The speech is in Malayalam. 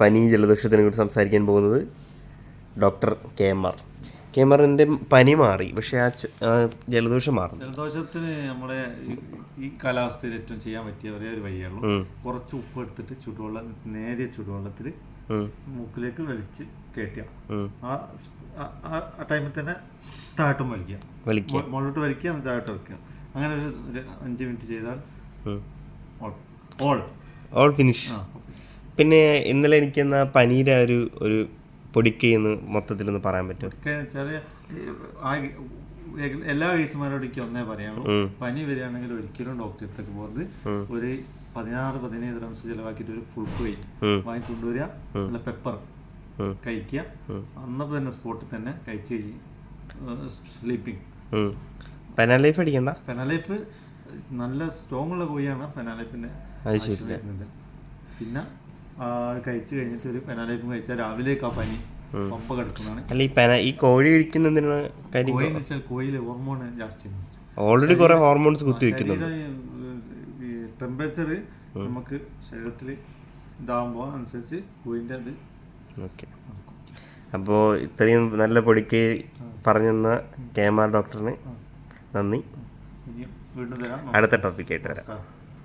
പനി ജലദോഷത്തിനെ കുറിച്ച് സംസാരിക്കാൻ പോകുന്നത് doctor K M R. K M ആറിന്റെ പനി മാറി പക്ഷേ ആ ജലദോഷം മാറും ജലദോഷത്തിന് നമ്മുടെ ഈ- കാലാവസ്ഥയിൽ ഏറ്റവും ചെയ്യാൻ പറ്റിയ ഒരേ ഒരു വഴിയുള്ളൂ കുറച്ച് ഉപ്പ് എടുത്തിട്ട് ചുടുവെള്ളം നേരിയ ചുടുവെള്ളത്തിൽ മൂക്കിലേക്ക് വലിച്ച് കയറ്റുക. ആ ടൈമിൽ തന്നെ താഴോട്ടും വലിക്കുക. വലിക്കുക. മുകളിലോട്ട് വലിക്കുക താഴോട്ട് വെക്കുക. അങ്ങനെ ഒരു അഞ്ച് മിനിറ്റ് ചെയ്താൽ ഓൾ ഓൾ ഫിനിഷ് പിന്നെ ഇന്നലെ എനിക്ക് എന്നാ പനീരെ ഒരു ഒരു പൊടിക്കൈന്ന് മൊത്തത്തിൽ ഒന്ന് പറയാൻ പറ്റും എല്ലാ കേസുമാരോടും എനിക്ക് ഒന്നേ പറയാനുള്ളൂ. പനി വരികയാണെങ്കിൽ ഒരിക്കലും ഡോക്ടറെ അടുത്തേക്ക് പോകുന്നത് ഒരു പതിനാറ് പതിനേഴ് റംസ് ചിലവാക്കിയിട്ട് ഒരു ഫുൾ വെയിറ്റ്. വാങ്ങി കൊണ്ടുവരിക. നല്ല പെപ്പർ. കഴിക്കുക. അന്നപ്പോ അന്നപ്പോൾ തന്നെ സ്പോട്ടിൽ തന്നെ കഴിച്ച് സ്ലീപ്പിംഗ്. പെനാലൈഫ് അടിക്കണ്ട? പെനാലൈഫ് നല്ല സ്ട്രോങ് ഉള്ള കോഴിയാണ്. പെനാലൈഫിന്റെ പിന്നെ കഴിച്ച് കഴിഞ്ഞിട്ട് ഒരു പെനാലൈഫും കഴിച്ചാൽ രാവിലേക്ക് ആ പനി പമ്പ കിടക്കുന്നതാണ്. അല്ല ഈ പെന ഈ കോഴി കഴിക്കുന്നതിന് കോഴി എന്ന് വെച്ചാൽ കോഴിയിൽ ഹോർമോൺ ജാസ്തി ഓൾറെഡി കുറെ ഹോർമോൺസ് കുത്തി വെക്കുന്നുണ്ട്. ടെമ്പറേച്ചർ നമുക്ക് ശരീരത്തിൽ ഇതാകുമ്പോൾ അനുസരിച്ച് കോഴിന്റെ അത് ഓക്കെ അപ്പോൾ ഇത്രയും നല്ല പൊടിക്ക് പറഞ്ഞെന്ന കെ എം ആർ ഡോക്ടറിന് നന്ദി. അടുത്ത ടോപ്പിക്കായിട്ട് വരാം.